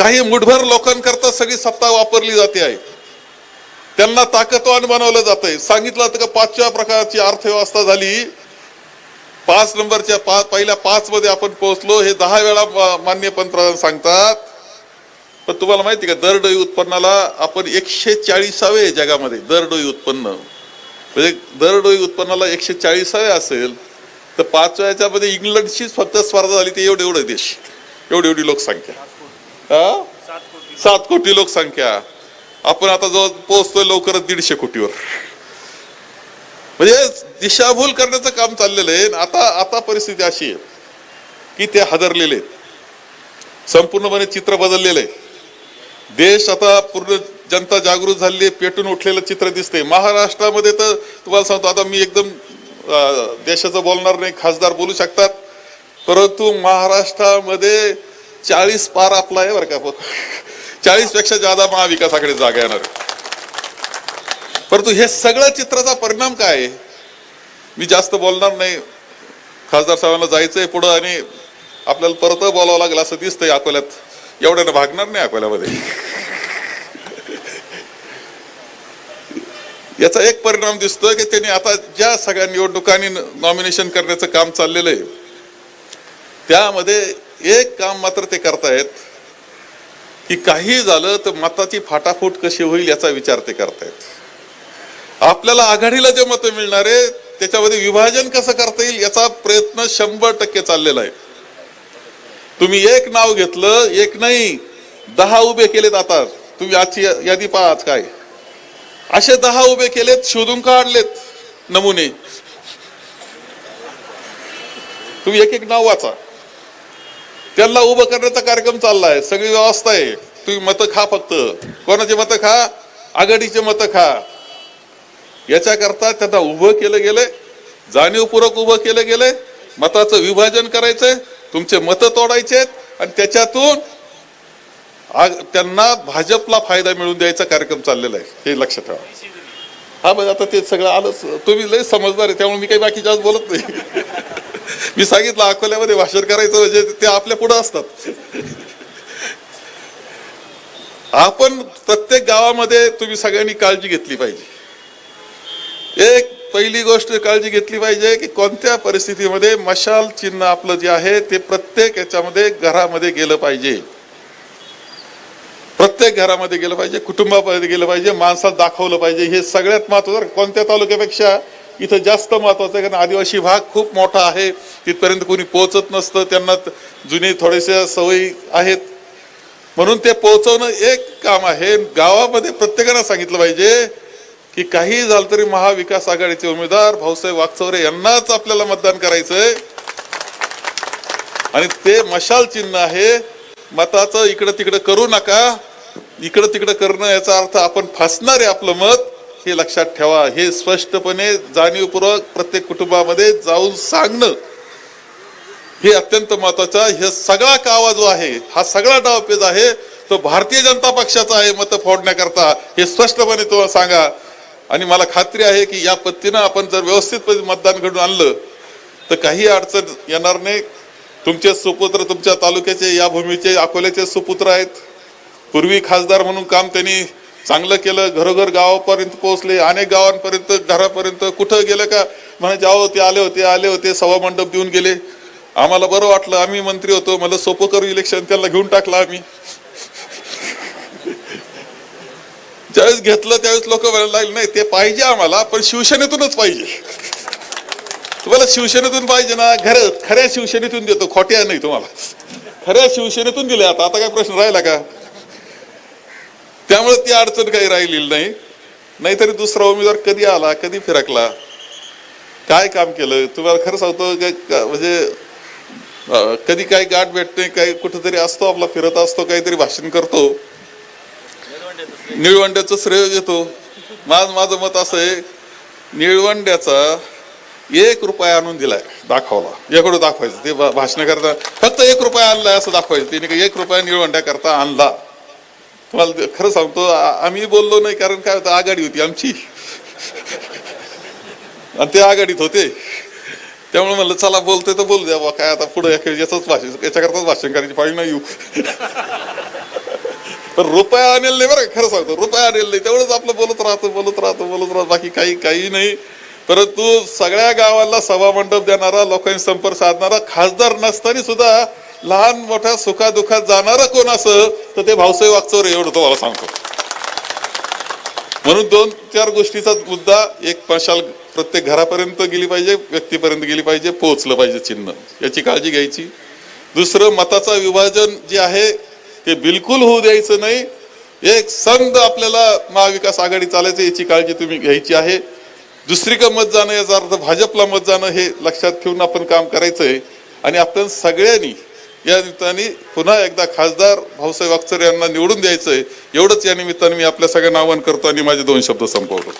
काही मुठभर लोकांकरता सगळी सत्ता वापरली जाते आहे. त्यांना ताकदवान बनवलं जात आहे सांगितलं होतं का पाचव्या प्रकारची अर्थव्यवस्था झाली. पाच नंबरच्या पाच पहिल्या पाच मध्ये आपण पोहोचलो. हे दहा वेळा मा- पंतप्रधान सांगतात. पण तुम्हाला माहिती का दरडोई उत्पन्नाला आपण एकशे चाळीसावे जगामध्ये दरडोई उत्पन्न. म्हणजे दरडोई उत्पन्नाला एकशे चाळीसावे असेल तर पाचव्याच्या मध्ये इंग्लंडशीच फक्त स्पर्धा झाली ते एवढे एवढे देश एवढी एवढी लोकसंख्या. सात कोटी. लोकसंख्या. आपण आता जो पोहोचतोय लवकरच दीडशे कोटीवर. म्हणजे दिशाभूल करण्याचं काम चाललेलं आहे. आता आता परिस्थिती अशी आहे की ते हादरलेले संपूर्णपणे चित्र बदललेलं आहे. देश आता पूर्ण जनता जागृत झालेली आहे. पेटून उठलेलं चित्र दिसते महाराष्ट्रामध्ये तर तुम्हाला सांगतो आता मी एकदम देशाचं बोलणार नाही खासदार बोलू शकतात. परंतु महाराष्ट्रामध्ये चाळीस पार आपला आहे बरं का चाळीसपेक्षा जादा महाविकासाकडे जागा येणार परंतु हे सगळं चित्राचा परिणाम काय मी जास्त बोलणार नाही. खासदार साहेबांना जायचंय पुढं आणि आपल्याला परत बोलावं लागेल असं दिसतंय अकोल्यात. एवढ्यानं भागणार नाही अकोल्यामध्ये. याचा एक परिणाम दिसतोय की त्यांनी आता ज्या सगळ्या निवडणुकांनी नॉमिनेशन करण्याचं काम चाललेलं आहे त्यामध्ये एक काम मात्र ते करतायत की काही झालं तर मताची फाटाफूट कशी होईल याचा विचार ते करतायत. आपल्याला आघाडीला जे मतं मिळणार आहे त्याच्यामध्ये विभाजन कसं करता येईल याचा प्रयत्न शंभर टक्के चाललेला आहे. तुम्ही एक नाव घेतलं एक नाही दहा उभे केलेत आता. तुम्ही आजची यादी पहा आज काय. असे दहा उभे केलेत शोधून काढलेत नमुने? तुम्ही एक एक नाव वाचा. त्यांना उभं करण्याचा कार्यक्रम चाललाय. सगळी व्यवस्था आहे. तुम्ही मतं खा फक्त. कोणाचे मतं खा? आघाडीचे मतं खा. याच्याकरता त्यांना उभं केलं गेलंय. जाणीवपूर्वक उभं केलं गेलंय. मताचं विभाजन करायचंय. तुमचे मतं तोडायचे आणि त्याच्यातून आग- त्यांना भाजपला फायदा मिळवून द्यायचा कार्यक्रम चाललेला आहे. हे लक्षात ठेवा. हा बघ आता ते सगळं आलंच. तुम्ही लय समजदार आहे. त्यामुळे मी काही बाकी जास्त बोलत नाही. मी सांगितलं अकोल्यामध्ये भाषण करायचं म्हणजे ते आपल्या पुढे असतात. आपण प्रत्येक गावामध्ये तुम्ही सगळ्यांनी काळजी घेतली पाहिजे. एक पहिली गोष्ट काळजी घेतली पाहिजे की कोणत्या परिस्थितीमध्ये मशाल चिन्ह आपलं जे आहे ते प्रत्येक याच्यामध्ये घरामध्ये गेलं पाहिजे. प्रत्येक घरामध्ये गेलं पाहिजे कुटुंबामध्ये गेलं पाहिजे माणसाला दाखवलं पाहिजे. हे सगळ्यात महत्वाचं कोणत्या तालुक्यापेक्षा? इथं जास्त महत्वाचं आहे कारण आदिवासी भाग खूप मोठा आहे. तिथपर्यंत कोणी पोहोचत नसतं त्यांना जुने जुनी सवयी आहेत. म्हणून ते पोहोचवणं एक काम आहे. गावामध्ये प्रत्येकानं सांगितलं पाहिजे की काही झालं तरी महाविकास आघाडीचे उमेदवार भाऊसाहेब वागचौरे यांनाच आपल्याला मतदान करायचंय. आणि ते मशाल चिन्ह आहे. मताचं इकडं तिकडं करू नका. इकडं तिकडं करणं याचा अर्थ आपण फसणार आहे आपलं मत. हे लक्षात ठेवा. हे स्पष्टपणे जाणीवपूर्वक प्रत्येक कुटुंबामध्ये जाऊन सांगणं हे अत्यंत महत्वाचं आहे. हे सगळा कावा जो आहे हा सगळा डावपेज आहे. तो भारतीय जनता पक्षाचा आहे मत फोडण्याकरता. हे स्पष्टपणे तुम्हाला सांगा. आणि मला खात्री आहे की या पद्धतीनं आपण जर व्यवस्थितपणे मतदान घडून आणलं तर काही अडचण येणार नाही. तुमचे सुपुत्र तुमच्या तालुक्याचे या भूमीचे अकोल्याचे सुपुत्र आहेत. पूर्वी खासदार म्हणून काम त्यांनी चांगलं केलं घरोघर गावापर्यंत पोहोचले अनेक गावांपर्यंत घरापर्यंत कुठं गेलं का? म्हणजे जाओ ते आले होते आले होते सभा मंडप देऊन गेले. आम्हाला बरं वाटलं आम्ही मंत्री होतो मला सोपं करू इलेक्शन त्याला घेऊन टाकलं आम्ही. ज्यावेळेस घेतलं त्यावेळेस लोक म्हणायला लागले नाही ते पाहिजे आम्हाला पण शिवसेनेतूनच पाहिजे. तुम्हाला शिवसेनेतून पाहिजे ना घर खऱ्या शिवसेनेतून देतो खोट्या नाही तुम्हाला. खऱ्या शिवसेनेतून दिले आता आता काय प्रश्न राहिला का? त्यामुळे ती अडचण काही राहिलेली नाही. नाहीतरी दुसरा उमेदवार कधी आला कधी फिरकला काय काम केलं तुम्हाला खरं सांगतो म्हणजे कधी काही गाठ भेटते काही कुठेतरी असतो आपला फिरत असतो काहीतरी भाषण करतो. निळवंड्याचं श्रेय घेतो. माझ माझं मत असं आहे निळवंड्याचा एक रुपया आणून दिलाय दाखवला. एकडं दाखवायचं ते भाषण करता फक्त एक रुपया आणलाय असं दाखवायचं तिने एक रुपया निळवंड्या करता आणला. तुम्हाला खरं सांगतो आम्ही बोललो नाही कारण काय होतं आघाडी होती आमची. आणि ते आघाडीत होते. त्यामुळे म्हणलं चला बोलतोय तर बोलू द्या बुवा, काय आता पुढे याचंच भाषण याच्याकरताच भाषण करायची पाळी नाही येऊ. पण रुपया आणेल नाही बरं खरं सांगतो रुपया आणेल नाही. तेवढंच आपलं बोलत राहतं बोलत राहतं बोलत राहतं बाकी काही काही नाही. परंतु सगळ्या गावाला सभा मंडप देणारा लोकांशी संपर्क साधणारा खासदार नसताना सुद्धा लहान मोठ्या सुखादुखात जाणारं कोण असं तर ते भाऊसाहेब वागचौर एवढं तुम्हाला सांगतो. म्हणून दोन चार गोष्टीचा मुद्दा एक पाशाल प्रत्येक घरापर्यंत गेली पाहिजे व्यक्तीपर्यंत गेली पाहिजे पोहोचलं पाहिजे चिन्ह. याची काळजी घ्यायची. दुसरं मताचं विभाजन जे आहे ते बिलकुल होऊ द्यायचं नाही. एक संघ आपल्याला महाविकास आघाडी चालायचं याची काळजी तुम्ही घ्यायची आहे. दुसरी का मत जाणं याचा अर्थ भाजपला मत जाणं हे लक्षात ठेवून आपण काम करायचंय. आणि आपण सगळ्यांनी या निमित्ताने पुन्हा एकदा खासदार भाऊसाहेब अख्तर यांना निवडून द्यायचंय. एवढंच या निमित्ताने मी आपल्या सगळ्यांना आवाहन करतो आणि माझे दोन शब्द संपवतो.